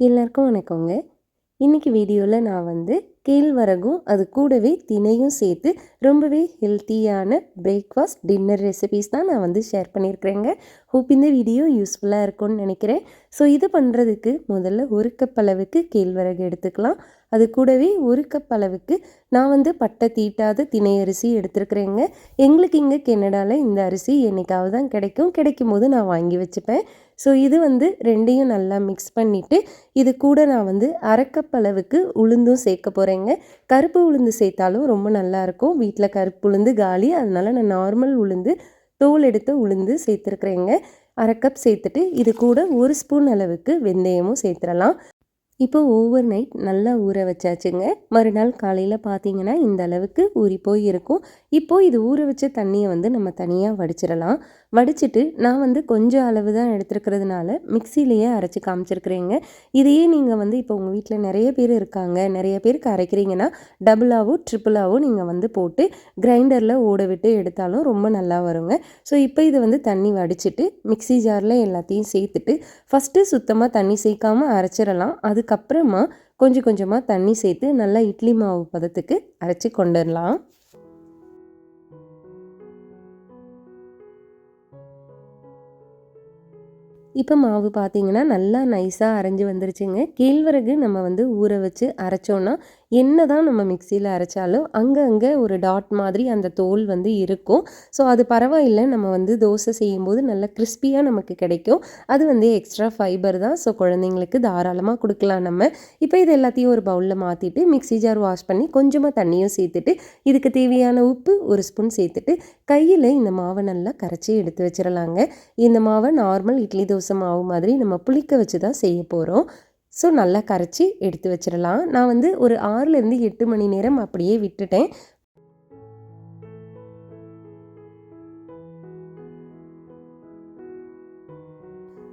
எல்லாருக்கும் வணக்கங்க. இன்றைக்கி வீடியோவில் நான் வந்து கேழ்வரகும் அது கூடவே தினையும் சேர்த்து ரொம்பவே ஹெல்த்தியான பிரேக்ஃபாஸ்ட் டின்னர் ரெசிபீஸ் தான் நான் வந்து ஷேர் பண்ணியிருக்கிறேங்க. ஹோப் இந்த வீடியோ யூஸ்ஃபுல்லாக இருக்கும்னு நினைக்கிறேன். ஸோ இது பண்ணுறதுக்கு முதல்ல ஒரு கப் அளவுக்கு கேழ்வரகு எடுத்துக்கலாம். அது கூடவே ஒரு கப் அளவுக்கு நான் வந்து பட்டை தீட்டாத திணை அரிசி எடுத்துருக்குறேங்க. எங்களுக்கு இங்கே கெனடாவில் இந்த அரிசி என்றைக்காவது தான் கிடைக்கும். கிடைக்கும் போது நான் வாங்கி வச்சுப்பேன். ஸோ இது வந்து ரெண்டையும் நல்லா மிக்ஸ் பண்ணிவிட்டு இது கூட நான் வந்து அரைக்கப் அளவுக்கு உளுந்தும் சேர்க்க போகிறேங்க கருப்பு உளுந்து சேர்த்தாலும் ரொம்ப நல்லாயிருக்கும் வீட்டில் கருப்பு உளுந்து காலி அதனால் நான் நார்மல் உளுந்து தோல் எடுத்த உளுந்து சேர்த்துருக்குறேங்க. அரை கப் சேர்த்துட்டு இது கூட ஒரு ஸ்பூன் அளவுக்கு வெந்தயமும் சேர்த்துடலாம் இப்போ ஓவர் நைட் நல்லா ஊற வச்சாச்சுங்க. மறுநாள் காலையில் பார்த்தீங்கன்னா இந்த அளவுக்கு ஊறி போய் இருக்கும் இப்போது இது ஊற வச்ச தண்ணியை வந்து நம்ம தனியாக வடிச்சிடலாம். வடிச்சிட்டு நான் வந்து கொஞ்சம் அளவு தான் எடுத்துருக்கிறதுனால மிக்சிலேயே அரைச்சி காமிச்சிருக்கிறேங்க. இதையே நீங்கள் வந்து இப்போ உங்கள் வீட்டில் நிறைய பேர் இருக்காங்க. நிறைய பேருக்கு அரைக்கிறீங்கன்னா டபுளாகவோ ட்ரிப்புளாகவோ நீங்கள் வந்து போட்டு கிரைண்டரில் ஓட விட்டு எடுத்தாலும் ரொம்ப நல்லா வருங்க. ஸோ இப்போ இதை வந்து தண்ணி வடிச்சிட்டு மிக்சி ஜாரில் எல்லாத்தையும் சேர்த்துட்டு ஃபஸ்ட்டு சுத்தமாக தண்ணி சேர்க்காமல் அரைச்சிடலாம். அதுக்கு அதுக்கப்புறமா கொஞ்சம் கொஞ்சமாக தண்ணி சேர்த்து நல்லா இட்லி மாவு பதத்துக்கு அரைச்சி கொண்டுடலாம் இப்போ மாவு பார்த்தீங்கன்னா நல்லா நைஸாக அரைஞ்சி வந்துருச்சுங்க. கேழ்வரகு நம்ம வந்து ஊற வச்சு அரைச்சோன்னா என்ன தான் நம்ம மிக்சியில் அரைச்சாலும் அங்கங்கே ஒரு டாட் மாதிரி அந்த தோல் வந்து இருக்கும். ஸோ அது பரவாயில்லை. நம்ம வந்து தோசை செய்யும்போது நல்லா கிறிஸ்பியாக நமக்கு கிடைக்கும். அது வந்து எக்ஸ்ட்ரா ஃபைபர் தான். ஸோ குழந்தைங்களுக்கு தாராளமாக கொடுக்கலாம் நம்ம. இப்போ இது எல்லாத்தையும் ஒரு பவுலில் மாற்றிட்டு மிக்சி ஜார் வாஷ் பண்ணி கொஞ்சமாக தண்ணியும் சேர்த்துட்டு இதுக்கு தேவையான உப்பு ஒரு ஸ்பூன் சேர்த்துட்டு கையில் இந்த மாவை நல்லா கரைச்சி எடுத்து வச்சிடலாங்க இந்த மாவை நார்மல் இட்லி தோசை மாவு மாதிரி நம்ம புளிக்க வச்சு தான் செய்ய போகிறோம் ஸோ நல்லா கரைச்சி எடுத்து வச்சிடலாம் நான் வந்து ஒரு ஆறுலேருந்து எட்டு மணி நேரம் அப்படியே விட்டுட்டேன்.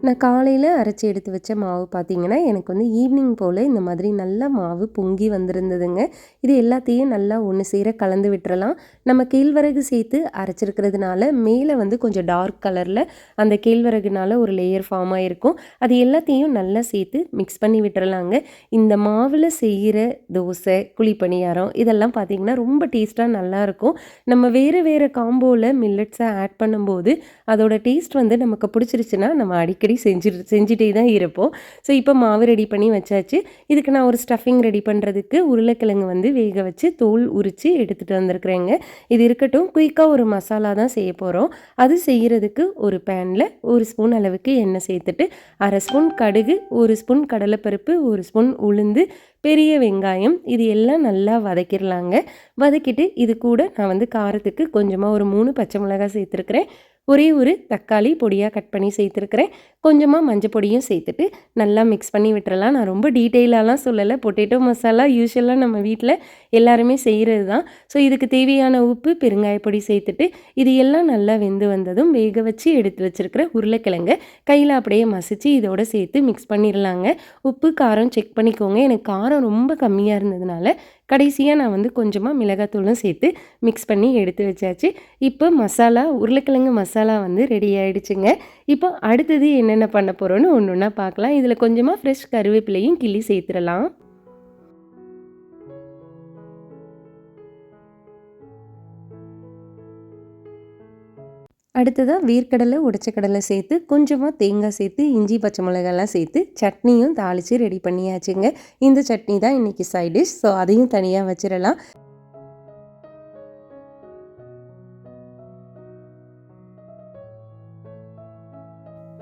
நான் காலையில் அரைச்சி எடுத்து வச்ச மாவு பார்த்திங்கன்னா எனக்கு வந்து ஈவினிங் போல் இந்த மாதிரி நல்லா மாவு பொங்கி வந்திருந்ததுங்க. இது எல்லாத்தையும் நல்லா ஒன்று சேர கலந்து விட்டுறலாம். நம்ம கேழ்வரகு சேர்த்து அரைச்சிருக்கிறதுனால மேலே வந்து கொஞ்சம் டார்க் கலரில் அந்த கேழ்வரகுனால ஒரு லேயர் ஃபார்ம் ஆகிருக்கும் அது எல்லாத்தையும் நல்லா சேர்த்து மிக்ஸ் பண்ணி விட்டுறலாங்க. இந்த மாவில் செய்கிற தோசை குழிப்பணியாரம் இதெல்லாம் பார்த்திங்கன்னா ரொம்ப டேஸ்ட்டாக நல்லாயிருக்கும். நம்ம வேறு வேறு காம்போவில் மில்லட்ஸை ஆட் பண்ணும்போது அதோட டேஸ்ட் வந்து நமக்கு பிடிச்சிருச்சுன்னா நம்ம அடிக்கடி மாதிரி செஞ்சு செஞ்சுட்டே தான் இருப்போம். ஸோ இப்போ மாவு ரெடி பண்ணி வச்சாச்சு. இதுக்கு நான் ஒரு ஸ்டஃபிங் ரெடி பண்ணுறதுக்கு உருளைக்கிழங்கு வந்து வேக வச்சு தோல் உரித்து எடுத்துகிட்டு வந்திருக்கிறேங்க. இது இருக்கட்டும் குயிக்காக ஒரு மசாலா தான் செய்ய போகிறோம் அது செய்கிறதுக்கு ஒரு பேனில் ஒரு ஸ்பூன் அளவுக்கு எண்ணெய் சேர்த்துட்டு அரை ஸ்பூன் கடுகு ஒரு ஸ்பூன் கடலைப்பருப்பு ஒரு ஸ்பூன் உளுந்து பெரிய வெங்காயம் இது எல்லாம் நல்லா வதக்கிடலாங்க. வதக்கிட்டு இது கூட நான் வந்து காரத்துக்கு கொஞ்சமாக ஒரு மூணு பச்சை மிளகாய் சேர்த்துருக்குறேன். ஒரே ஒரு தக்காளி பொடியாக கட் பண்ணி சேர்த்துருக்குறேன். கொஞ்சமாக மஞ்சள் பொடியும் சேர்த்துட்டு நல்லா மிக்ஸ் பண்ணி விட்டுறலாம். நான் ரொம்ப டீட்டெயிலாலாம் சொல்லலை. பொட்டேட்டோ மசாலா யூஸ்வலாக நம்ம வீட்டில் எல்லாருமே செய்கிறது தான் ஸோ இதுக்கு தேவையான உப்பு பெருங்காய பொடி சேர்த்துட்டு இது எல்லாம் நல்லா வெந்து வந்ததும் வேக வச்சு எடுத்து வச்சுருக்கிற உருளைக்கிழங்க கையில் அப்படியே மசித்து இதோட சேர்த்து மிக்ஸ் பண்ணிடலாங்க உப்பு காரம் செக் பண்ணிக்கோங்க. எனக்கு காரம் ரொம்ப கம்மியாக இருந்ததுனால கடைசியாக நான் வந்து கொஞ்சமாக மிளகாத்தூளும் சேர்த்து மிக்ஸ் பண்ணி எடுத்து வச்சாச்சு. இப்போ மசாலா உருளைக்கிழங்கு மசாலா வந்து ரெடி ஆகிடுச்சுங்க இப்போ அடுத்தது என்னென்ன பண்ண போகிறோன்னு ஒன்று ஒன்றா பார்க்கலாம். இதில் கொஞ்சமாக ஃப்ரெஷ் கருவேப்பிலையும் கிள்ளி சேர்த்துடலாம். அடுத்ததாக வீர்க்கடலை உடச்ச கடலை சேர்த்து கொஞ்சமாக தேங்காய் சேர்த்து இஞ்சி பச்சை மிளகாலாம் சேர்த்து சட்னியும் தாளித்து ரெடி பண்ணியாச்சுங்க. இந்த சட்னி தான் இன்றைக்கி சைட் டிஷ் ஸோ அதையும் தனியாக வச்சிடலாம்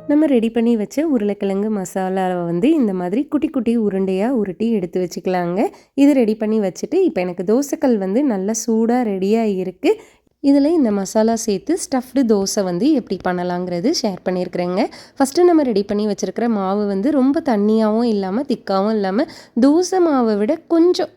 நம்ம ரெடி பண்ணி வச்ச உருளைக்கிழங்கு மசாலாவை வந்து இந்த மாதிரி குட்டி குட்டி உருண்டையாக உருட்டி எடுத்து வச்சுக்கலாங்க. இது ரெடி பண்ணி வச்சுட்டு இப்போ எனக்கு தோசைக்கல் வந்து நல்லா சூடாக ரெடியாக இருக்குது இதில் இந்த மசாலா சேர்த்து ஸ்டஃப்டு தோசை வந்து எப்படி பண்ணலாங்கிறது ஷேர் பண்ணியிருக்கிறேங்க. ஃபஸ்ட்டு நம்ம ரெடி பண்ணி வச்சுருக்கிற மாவு வந்து ரொம்ப தண்ணியாகவும் இல்லாமல் திக்காகவும் இல்லாமல் தோசை மாவை விட கொஞ்சம்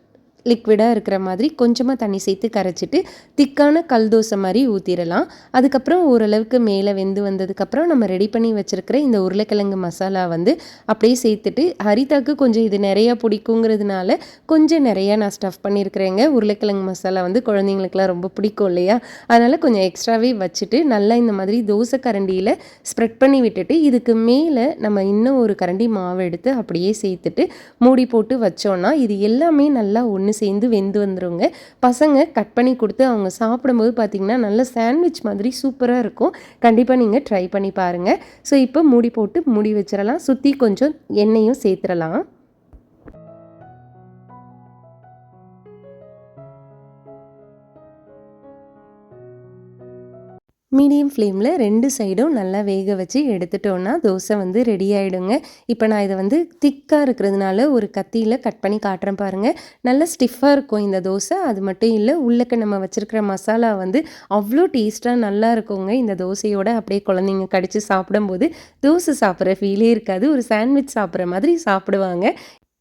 லிக்விடாக இருக்கிற மாதிரி கொஞ்சமாக தண்ணி சேர்த்து கரைச்சிட்டு திக்கான கல் தோசை மாதிரி ஊற்றிடலாம் அதுக்கப்புறம் ஓரளவுக்கு மேலே வெந்து வந்ததுக்கப்புறம் நம்ம ரெடி பண்ணி வச்சுருக்கிற இந்த உருளைக்கிழங்கு மசாலா வந்து அப்படியே சேர்த்துட்டு ஹரிதாக்கு கொஞ்சம் இது நிறையா பிடிக்குங்கிறதுனால கொஞ்சம் நிறையா நான் ஸ்டஃப் பண்ணியிருக்கிறேங்க. உருளைக்கிழங்கு மசாலா வந்து குழந்தைங்களுக்குலாம் ரொம்ப பிடிக்கும் இல்லையா? அதனால் கொஞ்சம் எக்ஸ்ட்ராவே வச்சுட்டு நல்லா இந்த மாதிரி தோசை கரண்டியில் ஸ்ப்ரெட் பண்ணி விட்டுட்டு இதுக்கு மேலே நம்ம இன்னும் ஒரு கரண்டி மாவு எடுத்து அப்படியே சேர்த்துட்டு மூடி போட்டு வச்சோன்னா இது எல்லாமே நல்லா ஒன்று சேர்ந்து வெந்து வந்துருங்க. பசங்க கட் பண்ணி கொடுத்து அவங்க சாப்பிடும்போது பார்த்திங்கன்னா நல்ல சாண்ட்விச் மாதிரி சூப்பராக இருக்கும். கண்டிப்பாக நீங்கள் ட்ரை பண்ணி பாருங்கள் ஸோ இப்போ மூடி போட்டு மூடி வச்சிடலாம் சுற்றி கொஞ்சம் எண்ணெயும் சேர்த்துடலாம் மீடியம் ஃப்ளேமில் ரெண்டு சைடும் நல்லா வேக வச்சு எடுத்துட்டோன்னா தோசை வந்து ரெடி ஆகிடுங்க இப்போ நான் இதை வந்து திக்காக இருக்கிறதுனால ஒரு கத்தியில் கட் பண்ணி காட்டுறேன் பாருங்கள் நல்லா ஸ்டிஃபாக இருக்கும் இந்த தோசை. அது மட்டும் இல்லை உள்ளக்க நம்ம வச்சுருக்கிற மசாலா வந்து அவ்வளோ டேஸ்ட்டாக நல்லா இருக்குங்க. இந்த தோசையோட அப்படியே குழந்தைங்க கடித்து சாப்பிடும்போது தோசை சாப்பிட்ற ஃபீலே இருக்காது. ஒரு சாண்ட்விச் சாப்பிட்ற மாதிரி சாப்பிடுவாங்க.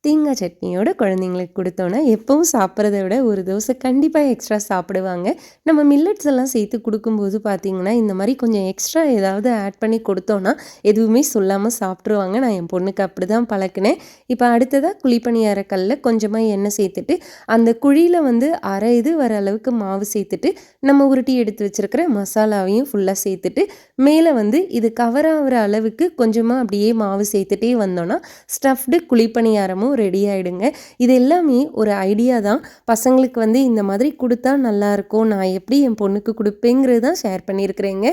தேங்காய் சட்னியோட குழந்தைங்களுக்கு கொடுத்தோன்னா எப்பவும் சாப்பிட்றத விட ஒரு தோசை கண்டிப்பாக எக்ஸ்ட்ரா சாப்பிடுவாங்க. நம்ம மில்லட்ஸ் எல்லாம் சேர்த்து கொடுக்கும்போது பார்த்திங்கன்னா இந்த மாதிரி கொஞ்சம் எக்ஸ்ட்ரா ஏதாவது ஆட் பண்ணி கொடுத்தோன்னா எதுவுமே சொல்லாமல் சாப்பிட்ருவாங்க நான் என் பொண்ணுக்கு அப்படி தான் பழக்கினேன். இப்போ அடுத்ததாக குழிப்பணியார கல்லில் கொஞ்சமாக எண்ணெய் சேர்த்துட்டு அந்த குழியில் வந்து அரை இது வர அளவுக்கு மாவு சேர்த்துட்டு நம்ம உருட்டி எடுத்து வச்சுருக்கிற மசாலாவையும் ஃபுல்லாக சேர்த்துட்டு மேலே வந்து இது கவர் ஆகிற அளவுக்கு கொஞ்சமாக அப்படியே மாவு சேர்த்துட்டே வந்தோன்னா ஸ்டஃப்டு குழிப்பணியாரமும் ரெடி ஆகிடுங்க இது எல்லாமே ஒரு ஐடியா தான். பசங்களுக்கு வந்து இந்த மாதிரி கொடுத்தா நல்லாயிருக்கும் நான் எப்படி என் பொண்ணுக்கு கொடுப்பேங்கிறது தான் ஷேர் பண்ணியிருக்கிறேங்க.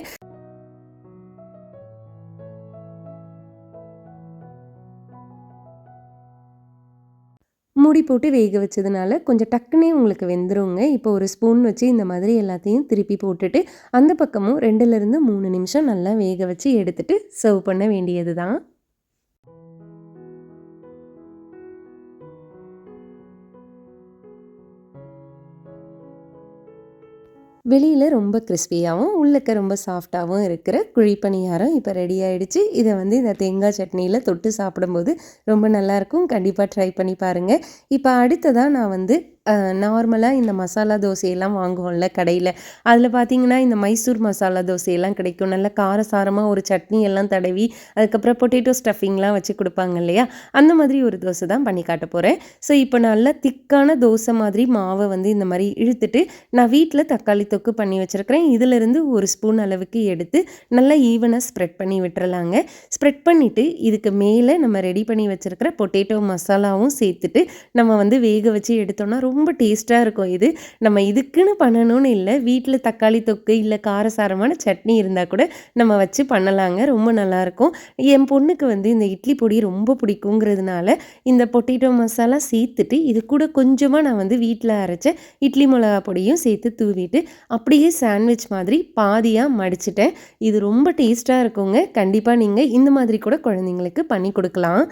மூடி போட்டு வேக வச்சதுனால கொஞ்சம் டக்குனே உங்களுக்கு வெந்துருங்க. இப்போ ஒரு ஸ்பூன் வச்சு இந்த மாதிரி எல்லாத்தையும் திருப்பி போட்டுட்டு அந்த பக்கமும் ரெண்டுலேருந்து மூணு நிமிஷம் நல்லா வேக வச்சு எடுத்துகிட்டு சர்வ் பண்ண வேண்டியது தான் வெளியில் ரொம்ப கிறிஸ்பியாகவும் உள்ளக்க ரொம்ப சாஃப்டாகவும் இருக்கிற குழிப்பணியாரம் இப்போ ரெடி ஆகிடுச்சு இதை வந்து இந்த தேங்காய் சட்னியில் தொட்டு சாப்பிடும்போது ரொம்ப நல்லாயிருக்கும் கண்டிப்பாக ட்ரை பண்ணி பாருங்கள் இப்போ அடுத்ததாக நான் வந்து நார்மலாக இந்த மசாலா தோசையெல்லாம் வாங்குவோம்ல கடையில். அதில் பார்த்தீங்கன்னா இந்த மைசூர் மசாலா தோசையெல்லாம் கிடைக்கும். நல்ல காரசாரமாக ஒரு சட்னி எல்லாம் தடவி அதுக்கப்புறம் பொட்டேட்டோ ஸ்டஃபிங்லாம் வச்சு கொடுப்பாங்க இல்லையா? அந்த மாதிரி ஒரு தோசை தான் பண்ணி காட்ட போகிறேன் ஸோ இப்போ நல்லா திக்கான தோசை மாதிரி மாவை வந்து இந்த மாதிரி இழுத்துட்டு நான் வீட்டில் தக்காளி தொக்கு பண்ணி வச்சுருக்கிறேன். இதிலிருந்து ஒரு ஸ்பூன் அளவுக்கு எடுத்து நல்லா ஈவனாக ஸ்ப்ரெட் பண்ணி விட்டுறலாங்க. ஸ்ப்ரெட் பண்ணிவிட்டு இதுக்கு மேலே நம்ம ரெடி பண்ணி வச்சுருக்கிற பொட்டேட்டோ மசாலாவும் சேர்த்துட்டு நம்ம வந்து வேக வச்சு எடுத்தோம்னா ரொம்ப ரொம்ப டேஸ்ட்டாக இருக்கும் இது. நம்ம இதுக்குன்னு பண்ணணும்னு இல்லை வீட்டில் தக்காளி தொக்கு இல்லை காரசாரமான சட்னி இருந்தால் கூட நம்ம வச்சு பண்ணலாங்க. ரொம்ப நல்லாயிருக்கும். என் பொண்ணுக்கு வந்து இந்த இட்லி பொடி ரொம்ப பிடிக்குங்கிறதுனால இந்த பொட்டேட்டோ மசாலா சேர்த்துட்டு இது கூட கொஞ்சமாக நான் வந்து வீட்டில் அரைச்ச இட்லி மிளகா பொடியும் சேர்த்து தூவிட்டு அப்படியே சாண்ட்விச் மாதிரி பாதியாக மடிச்சிட்டேன். இது ரொம்ப டேஸ்ட்டாக இருக்குங்க. கண்டிப்பாக நீங்கள் இந்த மாதிரி கூட குழந்தைங்களுக்கு பண்ணி கொடுக்கலாம்.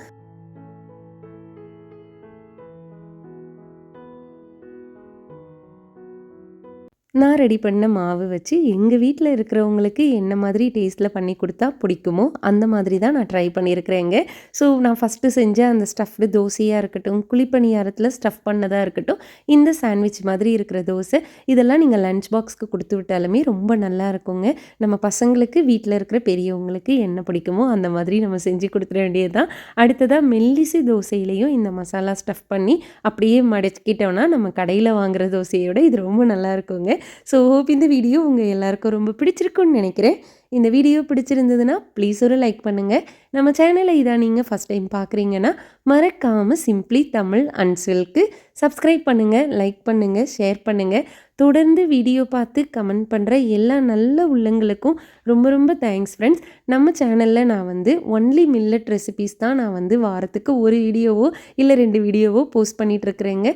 நான் ரெடி பண்ண மாவு வச்சு எங்கள் வீட்டில் இருக்கிறவங்களுக்கு என்ன மாதிரி டேஸ்ட்டில் பண்ணி கொடுத்தா பிடிக்குமோ அந்த மாதிரி தான் நான் ட்ரை பண்ணியிருக்கிறேங்க. ஸோ நான் ஃபஸ்ட்டு செஞ்ச அந்த ஸ்டஃப்டு தோசையாக இருக்கட்டும் குழிப்பணியாரத்தில் ஸ்டஃப் பண்ணதாக இருக்கட்டும் இந்த சாண்ட்விச் மாதிரி இருக்கிற தோசை இதெல்லாம் நீங்கள் லஞ்ச் பாக்ஸ்க்கு கொடுத்து விட்டாலுமே ரொம்ப நல்லா இருக்குங்க. நம்ம பசங்களுக்கு வீட்டில் இருக்கிற பெரியவங்களுக்கு என்ன பிடிக்குமோ அந்த மாதிரி நம்ம செஞ்சு கொடுத்துட வேண்டியது தான் அடுத்ததாக மெல்லிசு தோசையிலையும் இந்த மசாலா ஸ்டஃப் பண்ணி அப்படியே மடச்சிக்கிட்டோம்னா நம்ம கடையில் வாங்குகிற தோசையோட இது ரொம்ப நல்லா இருக்குங்க. ஸோ ஹோப் இந்த வீடியோ உங்கள் எல்லாருக்கும் ரொம்ப பிடிச்சிருக்குன்னு நினைக்கிறேன். இந்த வீடியோ பிடிச்சிருந்ததுன்னா ப்ளீஸ் ஒரு லைக் பண்ணுங்கள் நம்ம சேனலை இதான் நீங்கள் ஃபஸ்ட் டைம் பார்க்குறீங்கன்னா மறக்காமல் சிம்ப்ளி தமிழ் அன்சில்க்கு சப்ஸ்கிரைப் பண்ணுங்கள் லைக் பண்ணுங்கள் ஷேர் பண்ணுங்கள் தொடர்ந்து வீடியோ பார்த்து கமெண்ட் பண்ணுற எல்லா நல்ல உள்ளங்களுக்கும் ரொம்ப ரொம்ப தேங்க்ஸ் ஃப்ரெண்ட்ஸ் நம்ம சேனலில் நான் வந்து ஒன்லி மில்லட் ரெசிபீஸ் தான் நான் வந்து வாரத்துக்கு ஒரு வீடியோவோ இல்லை ரெண்டு வீடியோவோ போஸ்ட் பண்ணிகிட்ருக்குறேங்க